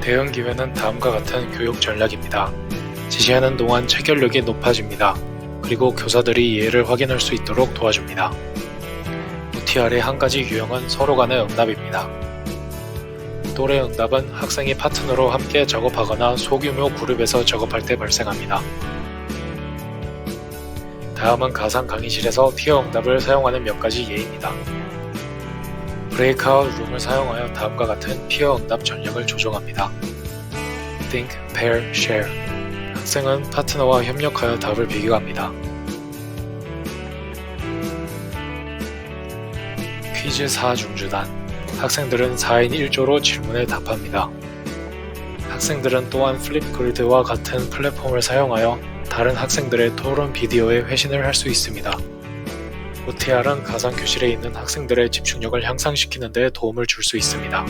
대응 기회는 다음과 같은 교육 전략입니다. 지시하는 동안 체결력이 높아집니다. 그리고 교사들이 이해를 확인할 수 있도록 도와줍니다. OTR의 한 가지 유형은 서로 간의 응답입니다. 또래 응답은 학생이 파트너로 함께 작업하거나 소규모 그룹에서 작업할 때 발생합니다. 다음은 가상 강의실에서 티어 응답을 사용하는 몇 가지 예입니다. 브레이크아웃 룸을 사용하여 다음과 같은 피어 응답 전략을 조정합니다. Think, Pair, Share. 학생은 파트너와 협력하여 답을 비교합니다. 퀴즈 4 중주단. 학생들은 4인 1조로 질문에 답합니다. 학생들은 또한 플립그리드와 같은 플랫폼을 사용하여 다른 학생들의 토론 비디오에 회신을 할 수 있습니다. OTR은 가상교실에 있는 학생들의 집중력을 향상시키는 데 도움을 줄 수 있습니다.